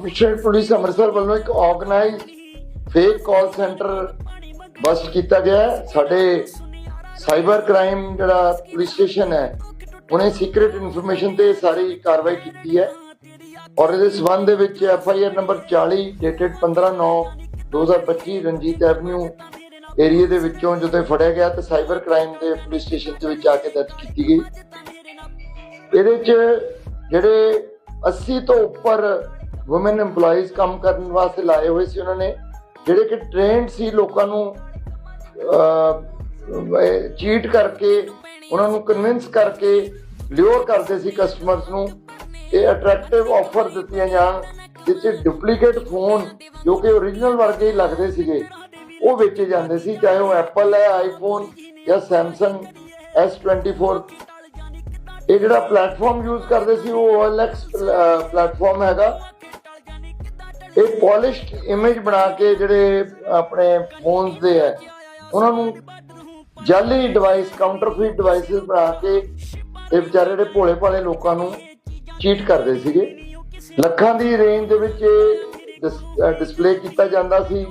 Commissionerate police Amritsar ਵੱਲੋਂ ਇੱਕ organised fake call centre bust ਕੀਤਾ ਗਿਆ ਸਾਡੇ ਸਾਈਬਰ ਕ੍ਰਾਈਮ ਜਿਹੜਾ ਪੁਲਿਸ ਸਟੇਸ਼ਨ ਹੈ, ਉਹਨੇ ਸੀਕ੍ਰੀਟ ਇਨਫੋਰਮੇਸ਼ਨ ਤੇ ਸਾਰੀ ਕਾਰਵਾਈ ਕੀਤੀ ਹੈ। ਔਰ ਇਹਦੇ ਸਬੰਧ ਦੇ ਵਿੱਚ F I R number 40 dated 15/9/2025 Ranjit avenue area ਦੇ ਵਿੱਚੋਂ ਜਦੋਂ ਇਹ ਫੜਿਆ ਗਿਆ ਤੇ ਸਾਈਬਰ ਕ੍ਰਾਈਮ ਦੇ ਪੁਲਿਸ ਸਟੇਸ਼ਨ ਦੇ ਵਿੱਚ ਆ ਕੇ ਦਰਜ ਕੀਤੀ ਗਈ। ਇਹਦੇ 'ਚ ਜਿਹੜੇ 80 ਤੋਂ ਉੱਪਰ ਔਮਨ EMPLOYEES ਕੰਮ ਕਰਨ ਵਾਸਤੇ ਲਾਏ ਹੋਏ ਸੀ ਉਹਨਾਂ ਨੇ, ਜਿਹੜੇ ਕਿ ਟ੍ਰੇਨਡ ਸੀ ਲੋਕਾਂ ਨੂੰ ਚੀਟ ਕਰਕੇ, ਉਹਨਾਂ ਨੂੰ ਕਨਵਿੰਸ ਕਰਕੇ ਲਿਓਰ ਕਰਦੇ ਸੀ ਕਸਟਮਰਸ ਨੂੰ, ਇਹ ਅਟਰੈਕਟਿਵ ਆਫਰ ਦਿੱਤੀਆਂ ਜਾਣ, ਜਿਸ 'ਚ ਡੁਪਲੀਕੇਟ ਫੋਨ ਜੋ ਕਿ ਓਰੀਜਨਲ ਵਰਗੇ ਹੀ ਲੱਗਦੇ ਸੀਗੇ, ਉਹ ਵੇਚੇ ਜਾਂਦੇ ਸੀ, ਚਾਹੇ ਉਹ ਐਪਲ ਹੈ ਆਈਫੋਨ ਜਾਂ ਸੈਮਸੰਗ S24 ਇਹ ਜਿਹੜਾ ਪਲੇਟਫਾਰਮ ਯੂਜ਼ ਕਰਦੇ ਸੀ, ਉਹ OLX ਪਲੇਟਫਾਰਮ ਹੈਗਾ ਇਹ ਪੋਲਿਸ਼ਡ ਇਮੇਜ ਬਣਾ ਕੇ ਜਿਹੜੇ ਆਪਣੇ ਫੋਨਸ ਦੇ ਹੈ, ਉਹਨਾਂ ਨੂੰ ਜਾਲੀ ਡਿਵਾਈਸ ਕਾਊਂਟਰਫੀਟ ਡਿਵਾਈਸਸ ਬਣਾ ਕੇ ਇਹ ਵਿਚਾਰੇ ਜਿਹੜੇ ਭੋਲੇ ਭਾਲੇ ਲੋਕਾਂ ਨੂੰ ਚੀਟ ਕਰਦੇ ਸੀਗੇ। ਲੱਖਾਂ ਦੀ ਰੇਂਜ ਦੇ ਵਿੱਚ ਡਿਸਪਲੇ ਕੀਤਾ ਜਾਂਦਾ ਸੀ।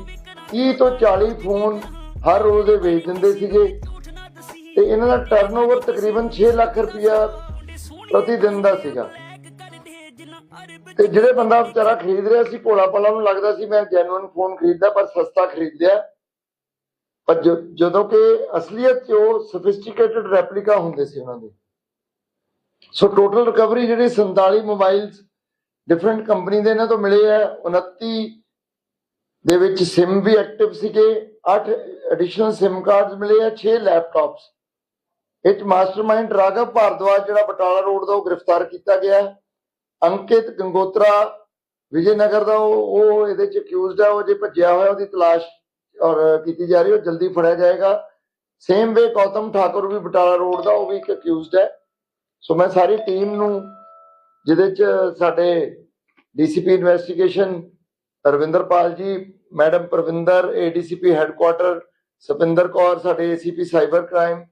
30 ਤੋਂ 40 ਫੋਨ ਹਰ ਰੋਜ਼ ਦੇ ਵੇਚ ਦਿੰਦੇ ਸੀਗੇ। ਤੇ ਇਹਨਾਂ ਦਾ ਟਰਨਓਵਰ ਤਕਰੀਬਨ 6 ਲੱਖ ਰੁਪਇਆ ਪ੍ਰਤੀ ਦਿਨ ਦਾ ਸੀਗਾ। ਤੇ ਜਿਹੜੇ ਬੰਦਾ ਵਿਚਾਰਾ ਖਰੀਦ ਰਿਹਾ ਸੀ ਭੋਲਾ ਭਾਲਾ ਨੂੰ ਲੱਗਦਾ ਸੀ ਮੈਂ ਜੈਨੂਇਨ ਫੋਨ ਖਰੀਦਦਾ, ਪਰ ਸਸਤਾ ਖਰੀਦਿਆ। ਪਰ ਜਦੋਂ ਕਿ ਅਸਲੀਅਤ 'ਚ ਉਹ ਸਫਿਸਟੀਕੇਟਡ ਰੈਪਲੀਕਾ ਹੁੰਦੇ ਸੀ ਉਹਨਾਂ ਦੇ। ਸੋ ਟੋਟਲ ਰਿਕਵਰੀ ਜਿਹੜੀ 47 ਮੋਬਾਈਲਸ ਡਿਫਰੈਂਟ ਕੰਪਨੀ ਦੇ ਇਹਨਾਂ ਤੋਂ ਮਿਲੇ ਆ 29 ਦੇ ਵਿੱਚ SIM ਵੀ ਐਕਟਿਵ ਸੀਗੇ 8 ਐਡੀਸ਼ਨਲ SIM ਕਾਰਡਸ ਮਿਲੇ ਆ 6 ਲੈਪਟਾਪਸ ਇਹ ਮਾਸਟਰਮਾਈਂਡ ਰਾਘਵ ਭਾਰਦਵਾਜ ਜਿਹੜਾ ਬਟਾਲਾ ਰੋਡ ਦਾ ਉਹ ਗ੍ਰਿਫਤਾਰ ਕੀਤਾ ਗਿਆ। ਹੈ। ਅੰਕਿਤ ਗੰਗੋਤਰਾ ਵਿਜੇ ਨਗਰ ਦਾ, ਉਹ ਇਹਦੇ ਚ ਅਕਿਊਜ਼ਡ ਹੈ ਉਹ ਜੇ ਭੱਜਿਆ ਹੋਇਆ ਉਹਦੀ ਤਲਾਸ਼ ਔਰ ਕੀਤੀ ਜਾ ਰਹੀ, ਉਹ ਜਲਦੀ ਫੜਿਆ ਜਾਏਗਾ। ਸੇਮ ਵੇ ਗੌਤਮ ਠਾਕੁਰ ਵੀ ਬਟਾਲਾ ਰੋਡ ਦਾ, ਉਹ ਵੀ ਇੱਕ ਅਕਿਊਜ਼ਡ ਹੈ। ਸੋ ਮੈਂ ਸਾਰੀ ਟੀਮ ਨੂੰ, ਜਿਹਦੇ ਚ ਸਾਡੇ DCP investigation Ravinderpal ji, madam Parvinder ADCP headquarter Sapinder Kaur, ਸਾਡੇ ਏਸੀਪੀ ਸਾਈਬਰ ਕ੍ਰਾਈਮ